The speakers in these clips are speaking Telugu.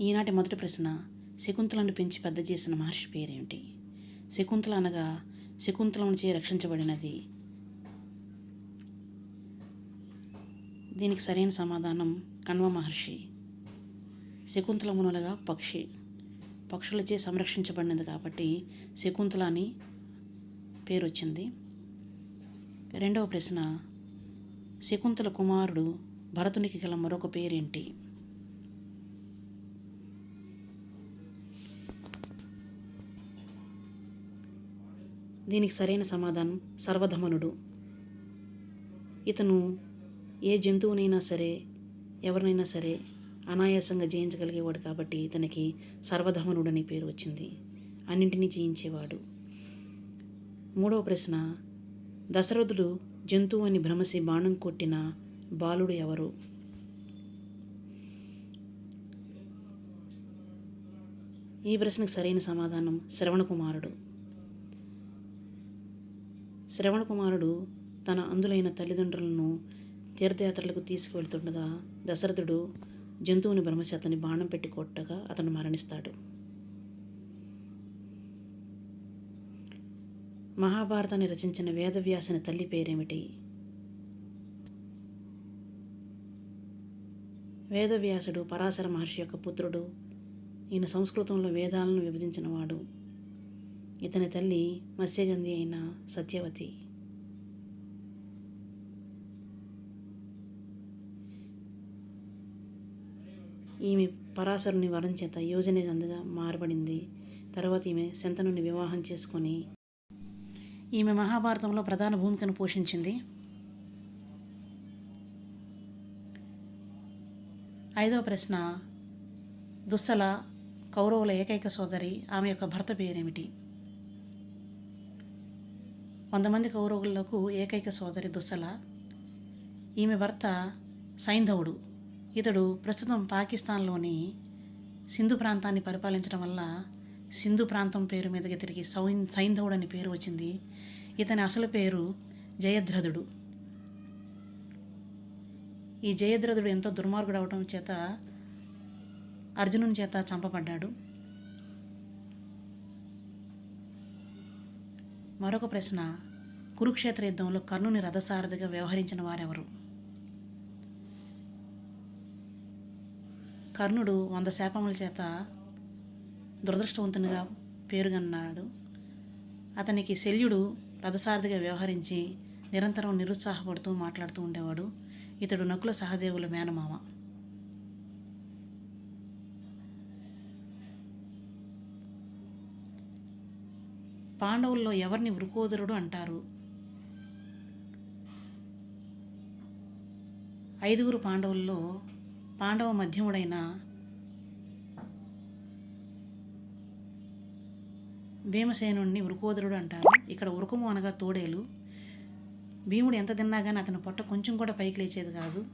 ఈనాటి మొదటి ప్రశ్న శకుంతలను పెంచి పెద్ద చేసిన మహర్షి పేరేమిటి శకుంతల అనగా శకుంతలముచే రక్షించబడినది. దీనికి సరైన సమాధానం కణ్వ మహర్షి. శకుంతలమునగా పక్షి. పక్షులచే సంరక్షించబడినది కాబట్టి శకుంతల అని పేరు వచ్చింది రెండవ ప్రశ్న శకుంతల కుమారుడు భరతునికి గల మరొక పేరేంటి? దీనికి సరైన సమాధానం సర్వధమనుడు. ఇతను ఏ జంతువునైనా సరే ఎవరినైనా సరే అనాయాసంగా జయించగలిగేవాడు కాబట్టి ఇతనికి సర్వధమనుడు అనే పేరు వచ్చింది. అన్నింటినీ జయించేవాడు. మూడవ ప్రశ్న దశరథుడు జంతువు అని భ్రమసి బాణం కొట్టిన బాలుడు ఎవరు? ఈ ప్రశ్నకు సరైన సమాధానం శ్రవణ కుమారుడు శ్రవణ కుమారుడు తన అందులైన తల్లిదండ్రులను తీర్థయాత్రలకు తీసుకువెళ్తుండగా దశరథుడు జంతువుని భ్రమసి అతని బాణం పెట్టి కొట్టగా అతను మరణిస్తాడు. మహాభారతాన్ని రచించిన వేదవ్యాసుని తల్లి పేరేమిటి? వేదవ్యాసుడు పరాశర మహర్షి యొక్క పుత్రుడు. ఈయన సంస్కృతంలో వేదాలను విభజించినవాడు. ఇతని తల్లి మత్స్యగంధి అయిన సత్యవతి. ఈమె పరాశరుని వరం చేత యోజనగంధగా మారబడింది. తర్వాత ఈమె శంతనుని వివాహం చేసుకొని ఈమె మహాభారతంలో ప్రధాన భూమికను పోషించింది. ఐదవ ప్రశ్న దుస్సల కౌరవుల ఏకైక సోదరి ఆమె యొక్క భర్త పేరేమిటి? వంద మంది కౌరవులకు ఏకైక సోదరి దుస్సల. ఈమె భర్త సైంధవుడు. ఇతడు ప్రస్తుతం పాకిస్తాన్లోని సింధు ప్రాంతాన్ని పరిపాలించడం వల్ల సింధు ప్రాంతం పేరు మీదకి తిరిగి సౌ సైంధవుడు అని పేరు వచ్చింది. ఇతని అసలు పేరు జయధ్రథుడు. ఈ జయద్రథుడు ఎంతో దుర్మార్గుడు అవడం చేత అర్జునుని చేత చంపబడ్డాడు. మరొక ప్రశ్న కురుక్షేత్ర యుద్ధంలో కర్ణుని రథసారథిగా వ్యవహరించిన వారెవరు? కర్ణుడు వంద శాపముల చేత దురదృష్టవంతునిగా పేరుగన్నాడు. అతనికి శల్యుడు రథసారథిగా వ్యవహరించి నిరంతరం నిరుత్సాహపడుతూ మాట్లాడుతూ ఉండేవాడు. ఇతడు నకుల సహదేవుల మేనమామ. పాండవుల్లో ఎవరిని వృకోదరుడు అంటారు? ఐదుగురు పాండవుల్లో పాండవ మధ్యముడైన భీమసేనుణ్ణి వృకోదరుడు అంటారు. ఇక్కడ ఉరుకము అనగా తోడేలు. భీముడు ఎంత తిన్నా కానీ అతని పొట్ట కొంచెం కూడా పైకి లేచేది కాదు.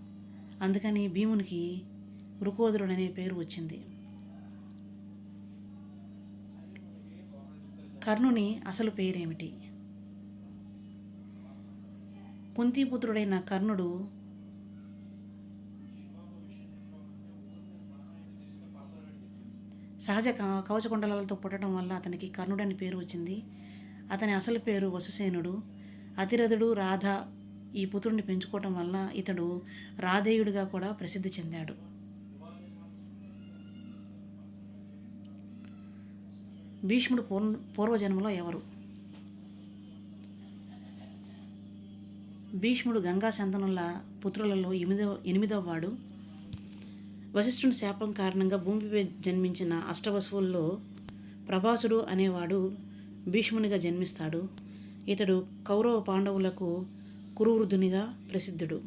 అందుకని భీమునికి వృకోదరుడు అనే పేరు వచ్చింది. కర్ణుని అసలు పేరేమిటి? కుంతిపుత్రుడైన కర్ణుడు సహజ క- కవచకుండలాలతో పుట్టడం వల్ల అతనికి కర్ణుడని పేరు వచ్చింది. అతని అసలు పేరు వసుసేనుడు అతిరథుడు రాధ ఈ పుత్రుడిని పెంచుకోవటం వల్ల ఇతడు రాధేయుడిగా కూడా ప్రసిద్ధి చెందాడు. భీష్ముడు పూర్వ పూర్వజన్మలో ఎవరు? భీష్ముడు గంగా సంతనుల పుత్రులలో ఎనిమిదవ ఎనిమిదవ వాడు. వశిష్ఠుని శాపం కారణంగా భూమిపై జన్మించిన అష్టవసువుల్లో ప్రభాసుడు అనేవాడు భీష్మునిగా జన్మిస్తాడు. ఇతడు కౌరవ పాండవులకు కురువృద్ధునిగా ప్రసిద్ధుడు.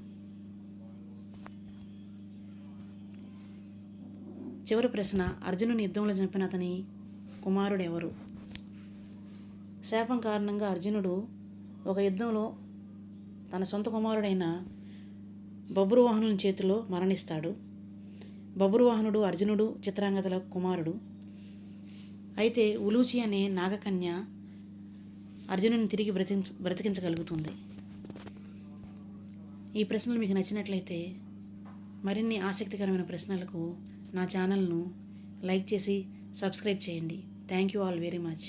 చివరి ప్రశ్న అర్జునుని యుద్ధంలో చంపిన అతని కుమారుడు ఎవరు శాపం కారణంగా అర్జునుడు ఒక యుద్ధంలో తన సొంత కుమారుడైన బబ్రువాహనుని చేతిలో మరణిస్తాడు. బబ్రువాహనుడు అర్జునుడు చిత్రాంగతల కుమారుడు. అయితే ఉలూచి అనే నాగకన్య అర్జునుని తిరిగి బ్రతించ బ్రతికించగలుగుతుంది. ఈ ప్రశ్నలు మీకు నచ్చినట్లయితే మరిన్ని ఆసక్తికరమైన ప్రశ్నలకు నా ఛానల్ను లైక్ చేసి సబ్స్క్రైబ్ చేయండి. Thank you all very much.